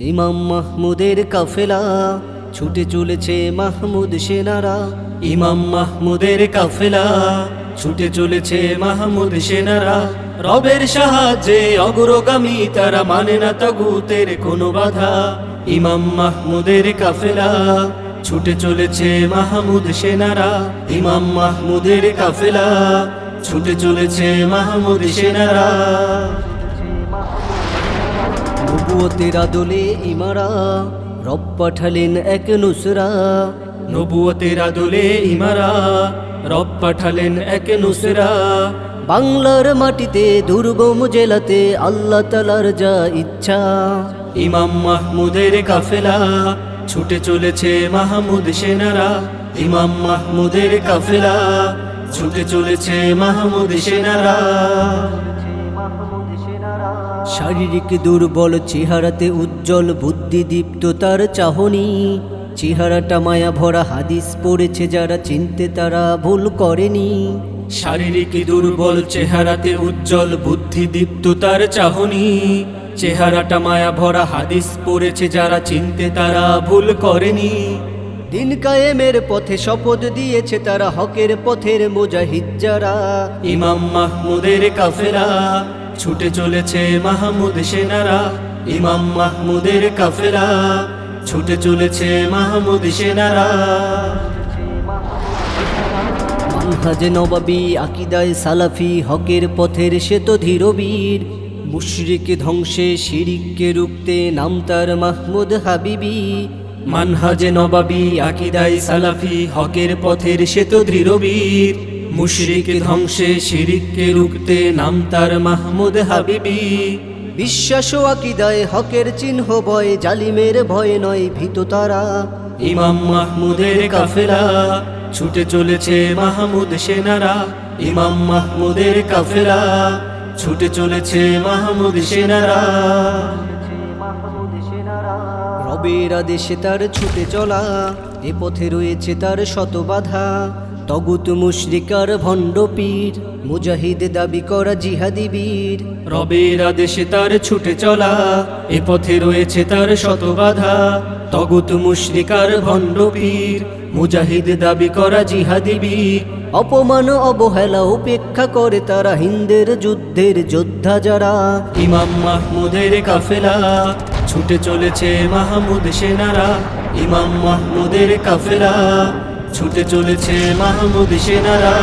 ইমাম মাহমুদের কাফেলা, ছুটে চলেছে মাহমুদ সেনারা। ইমাম মাহমুদের কাফেলা, ছুটে চলেছে মাহমুদ সেনারা। রবের সাহায্যে অগ্রগামী, তারা মানে না তাগুতের কোনো বাধা। ইমাম মাহমুদের কাফেলা, ছুটে চলেছে মাহমুদ সেনারা। ইমাম মাহমুদের কাফেলা, ছুটে চলেছে মাহমুদ সেনারা। নবুয়তের আদলে ইমারা রব পাঠালেন এক নুসরা। নবুয়তের আদলে ইমারা রব পাঠালেন এক নুসরা। বাংলার মাটিতে দুর্গম জেলাতে আল্লাহ তালার যা ইচ্ছা। ইমাম মাহমুদের কাফেলা ছুটে চলেছে মাহমুদ সেনারা। ইমাম মাহমুদের কাফেলা ছুটে চলেছে মাহমুদ সেনারা। শারীরিক দুর্বল চেহারাতে উজ্জ্বল বুদ্ধিদীপ্ত তার চাহনি। চেহারাটা মায়া ভরা হাদিস পড়েছে যারা চিনতে তারা ভুল করেনি। শারীরিক দুর্বল চেহারাতে উজ্জ্বল বুদ্ধিদীপ্ত তার চাহনি। চেহারাটা মায়া ভরা হাদিস পড়েছে যারা চিনতে তারা ভুল করেনি। দিন কায়েমের পথে শপথ দিয়েছে তারা হকের পথের মুজাহিদ যারা। ইমাম মাহমুদের কাফেলা। ছুটে চলেছে মাহমুদ সেনারা, ইমাম মাহমুদের কাফেরা ছুটে চলেছে মাহমুদ সেনারা। মানহাজে নবাবী আকিদায় সালাফি হকের পথের ধীরবীর ধ্বংসে, শিরিককে মাহমুদ হাবিবি। মানহাজে নবাবী আকিদাই সালাফি হকের পথের সে তো মুশরিক ধ্বংসে শিরিককে রুখতে নাম তার মাহমুদ হাবিবি। বিশ্বাস ও আকিদায় হকের চিহ্ন ভয় জালিমের ভয় নয় ভীত তারা। ইমাম মাহমুদের কাফেলা ছুটে চলেছে মাহমুদ সেনারা। ইমাম মাহমুদের কাফেলা ছুটে চলেছে মাহমুদ সেনারা। রবের আদেশে তার ছুটে চলা এ পথে রয়েছে তার শত বাধা তগুত মুশরিকার ভণ্ড পীর মুজাহিদ দাবি করা জিহাদি বীর। রবের আদেশে তার ছুটে চলা এ পথে রয়েছে তার শত বাধা। তগুত মুশরিকার ভণ্ড পীর মুজাহিদ দাবি করা জিহাদি বীর। অপমান অবহেলা উপেক্ষা করে তারা হিন্দের যুদ্ধের যোদ্ধা যারা। ইমাম মাহমুদের কাফেলা ছুটে চলেছে মাহমুদ সেনারা। ইমাম মাহমুদের কাফেলা ছুটে চলেছে মাহমুদ সেনারা।